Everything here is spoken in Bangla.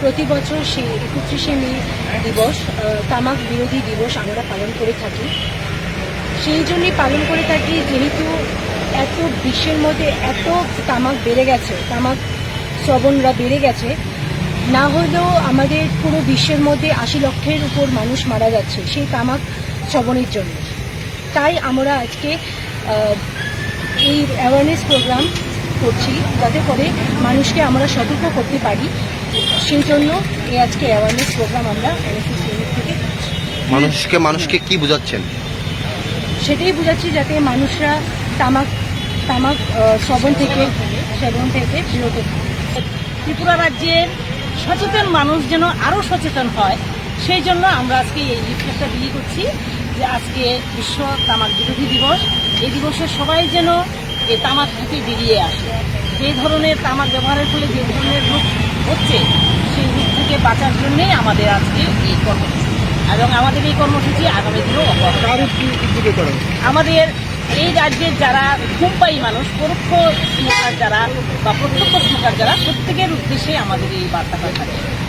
প্রতি বছর সেই একত্রিশে মে দিবস তামাক বিরোধী দিবস আমরা পালন করে থাকি। সেই জন্যই পালন করে থাকি, যেহেতু এত বিশ্বের মধ্যে এত তামাক বেড়ে গেছে, তামাক শ্রবণরা বেড়ে গেছে, না হলেও আমাদের পুরো বিশ্বের মধ্যে আশি লক্ষের উপর মানুষ মারা যাচ্ছে সেই তামাক শ্রবণের জন্য। তাই আমরা আজকে এই অ্যাওয়ারনেস প্রোগ্রাম করছি যাতে করে মানুষকে আমরা সতর্ক করতে পারি। সেই জন্য এই আজকে অ্যাওয়ারনেস প্রোগ্রাম আমরা এনএসএস ইউনিট থেকে মানুষকে মানুষকে কি বোঝাচ্ছেন? সেটাই বোঝাচ্ছি যাতে মানুষরা তামাক তামাক শ্রবণ থেকে সেবন থেকে বিরত ত্রিপুরা রাজ্যের সচেতন মানুষ যেন আরও সচেতন হয় সেই জন্য আমরা আজকে এই লিফলেটটা বিলি করছি যে আজকে বিশ্ব তামাক বিরোধী দিবস। এই দিবসে সবাই যেন এই তামাক থেকে বেরিয়ে আসে। যে ধরনের তামাক ব্যবহারের ফলে যে ধরনের রোগ হচ্ছে সেই রোগ থেকে বাঁচার জন্যই আমাদের আজকে এই কর্মসূচি। এবং আমাদের এই কর্মসূচি আগামী দিনেও। আমাদের এই রাজ্যের যারা ধূমপায়ী মানুষ পরোক্ষ স্মোকার যারা বা প্রত্যক্ষ স্মোকার যারা প্রত্যেকের উদ্দেশ্যে আমাদের এই বার্তাটা থাকে।